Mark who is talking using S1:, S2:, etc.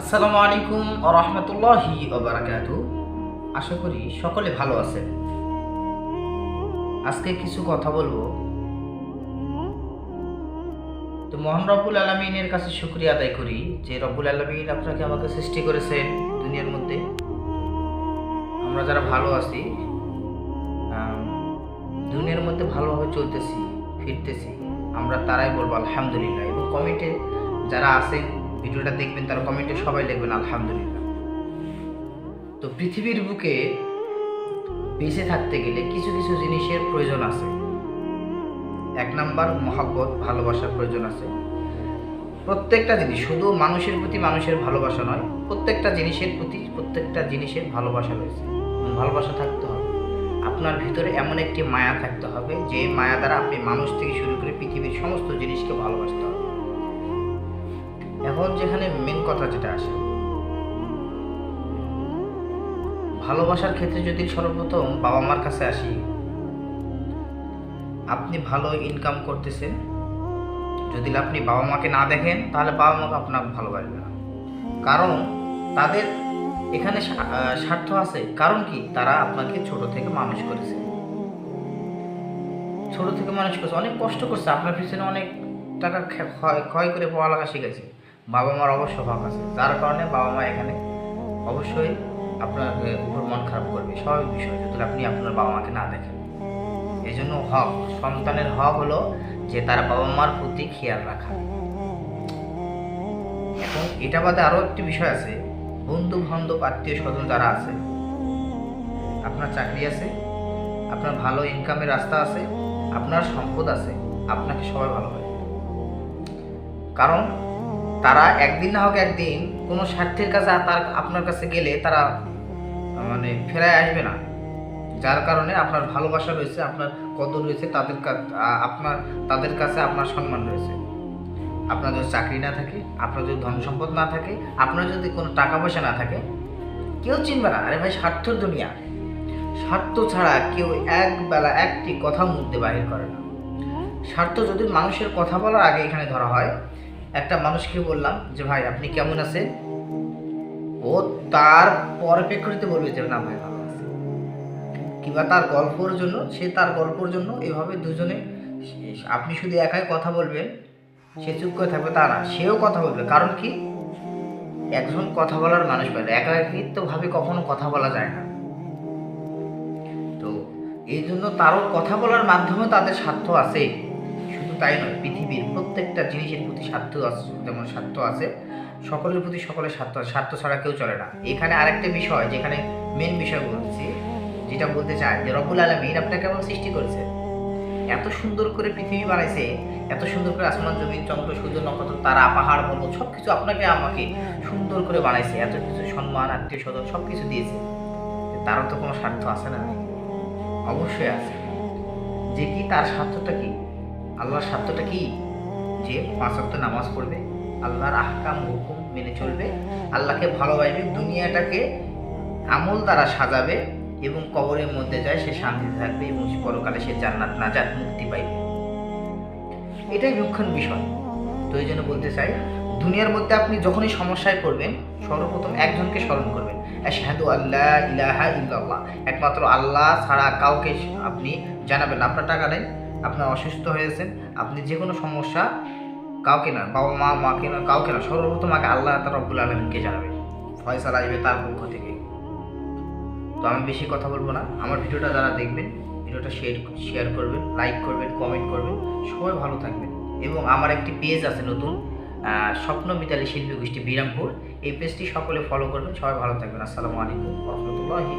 S1: আসসালামু আলাইকুম ও রহমতুল্লাহি ওবারাকাতু আশা করি সকলে ভালো আছেন। আজকে কিছু কথা বলব। তো মহান রব্বুল আলমিনের কাছে শুক্রিয়া আদায় করি যে রব্বুল আলমিন আপনাকে আমাকে সৃষ্টি করেছেন দুনিয়ার মধ্যে। আমরা যারা ভালো আছি দুনিয়ার মধ্যে ভালোভাবে চলতেছি, ফিরতেছি, আমরা তারাই বলব আলহামদুলিল্লাহ। এবং কমেন্টে যারা আছেন ভিডিওটা দেখবেন, তারা কমেন্টে সবাই লিখবেন, আলহামদুলিল্লাহ। তো পৃথিবীর বুকে বেঁচে থাকতে গেলে কিছু কিছু জিনিসের প্রয়োজন আছে। এক নাম্বার, মহাব্বত, ভালোবাসার প্রয়োজন আছে। প্রত্যেকটা জিনিস, শুধু মানুষের প্রতি মানুষের ভালোবাসা নয়, প্রত্যেকটা জিনিসের প্রতি প্রত্যেকটা জিনিসের ভালোবাসা রয়েছে। ভালোবাসা থাকতে হবে। আপনার ভিতরে এমন একটি মায়া থাকতে হবে, যে মায়া দ্বারা আপনি মানুষ থেকে শুরু করে পৃথিবীর সমস্ত জিনিসকে ভালোবাসতে হবে। এখন যেখানে মেন কথা যেটা আসে। ভালোবাসার ক্ষেত্রে যদি সর্বপ্রথম বাবা মার কাছে আসি, আপনি ভালো ইনকাম করতেছেন। যদি আপনি বাবা মাকে না দেখেন, তাহলে বাবা মাকে আপনাকে ভালোবাসবে না। কারণ তাদের এখানে স্বা- স্বার্থ আছে। কারণ কি? তারা আপনাকে ছোট থেকে মানুষ করেছে। ছোট থেকে মানুষ করছে। অনেক কষ্ট করছে। আপনার পিছনে অনেক টাকা ক্ষয় করে পড়ালেখা শিখেছে বাবা মার অবশ্য হক আছে। যার কারণে বাবা মা এখানে অবশ্যই আপনার উপর মন খারাপ করবে। স্বাভাবিক বিষয়, যদি আপনি আপনার বাবা মাকে না দেখেন। এই জন্য হক, সন্তানের হক হলো যে তার বাবা মার প্রতি খেয়াল রাখা। এখন এটা বাদে আরও একটি বিষয় আছে। বন্ধু বান্ধব আত্মীয় স্বজন যারা আছে, আপনার চাকরি আছে, আপনার ভালো ইনকামের রাস্তা আছে, আপনার সম্পদ আছে, আপনাকে সবাই ভালোবাসে কারণ তারা একদিন না হোক একদিন কোনো স্বার্থের কাছে তার আপনার কাছে গেলে তারা মানে ফেরায় আসবে না। যার কারণে আপনার ভালোবাসা রয়েছে, আপনার কদর রয়েছে, তাদের আপনার, তাদের কাছে আপনার সম্মান রয়েছে। আপনার যদি চাকরি না থাকে, আপনার যদি ধন সম্পদ না থাকে, আপনার যদি কোনো টাকা পয়সা না থাকে, কেউ চিনবে না। আরে ভাই স্বার্থর দুনিয়া। স্বার্থ ছাড়া কেউ এক বেলা একটি কথা মুখতে বাহির করে না। স্বার্থ যদি মানুষের কথা বলার আগে এখানে ধরা হয় একটা মানুষকে বললাম যে, ভাই, আপনি কেমন আছেন? ও তার পরিপ্রেক্ষিতে বলবে যে, না, ভাই, ভালো আছে। কিংবা তার গল্পর জন্য, সে তার গল্পর জন্য এভাবে দুজনে, আপনি শুধু একাই কথা বলবেন, সে চুপ করে থাকবে, তা না, সেও কথা বলবে। কারণ কি? একজন কথা বলার মানুষ পাইলে একাকিত্বভাবে কখনো কথা বলা যায় না। তো, এই জন্য তারও কথা বলার মাধ্যমে তাদের স্বার্থ আছে। তাই নয়, পৃথিবীর প্রত্যেকটা জিনিসের প্রতি স্বার্থ আছে যেমন স্বার্থ আছে, সকলের প্রতি সকলের স্বার্থ স্বার্থ ছাড়া কেউ চলে না। এখানে আরেকটা বিষয়, যেখানে মেন বিষয় বলতেছি যেটা বলতে চাই যে রবুল আলমীর আপনাকে কেমন সৃষ্টি করেছে, এত সুন্দর করে পৃথিবী বানাইছে, এত সুন্দর করে আসমান, জমিন, চন্দ্র, সূর্য, নক্ষত্র, তারা, পাহাড়, পর্বত সব কিছু আপনাকে আমাকে সুন্দর করে বানাইছে, এত কিছু সম্মান, আত্মীয় স্বজন সব কিছু দিয়েছে। তারও তো কোনো স্বার্থ আছে না? অবশ্যই আছে। যে কি তার স্বার্থটা কি? আল্লাহর স্বার্থটা কি? যে পাঁচ ওয়াক্ত নামাজ পড়বে, আল্লাহর আহকাম হুকুম মেনে চলবে, আল্লাহকে ভালোবাসবে, দুনিয়াটাকে আমল দ্বারা সাজাবে এবং কবরের মধ্যে যায়, সে শান্তিতে থাকবে এবং পরকালে সে জান্নাত নাজাত মুক্তি পাইবে। এটাই মুখ্য বিষয়। তো এই জন্য বলতে চাই, দুনিয়ার মধ্যে আপনি যখনই সমস্যায় পড়বেন, সর্বপ্রথম একজনকে স্মরণ করবেন, আশহাদু আল্লাহ ইলাহা ইল্লাল্লাহ। একমাত্র আল্লাহ ছাড়া কাউকে আপনি জানাবেন আপনার টাকা নেই। আপনার অসুস্থ হয়েছেন, আপনি যে কোনো সমস্যা কাউকে না, বাবা মা, মাকে না, কাউকে না, সর্বপ্রথম আগে আল্লাহ তার রব্বুল আলমিনকে জানাবেন, ফয়সালা আসবে তার পক্ষ থেকে। তো আমি বেশি কথা বলব না, আমার ভিডিওটা যারা দেখবেন, ভিডিওটা শেয়ার শেয়ার করবেন, লাইক করবেন, কমেন্ট করবেন, সবাই ভালো থাকবেন। এবং আমার একটি পেজ আছে নতুন স্বপ্ন মিতালি শিল্পী গোষ্ঠী বিরামপুর, এই পেজটি সকলে ফলো করবেন, সবাই ভালো থাকবেন। আসসালামু আলাইকুম রহমতুল্লাহি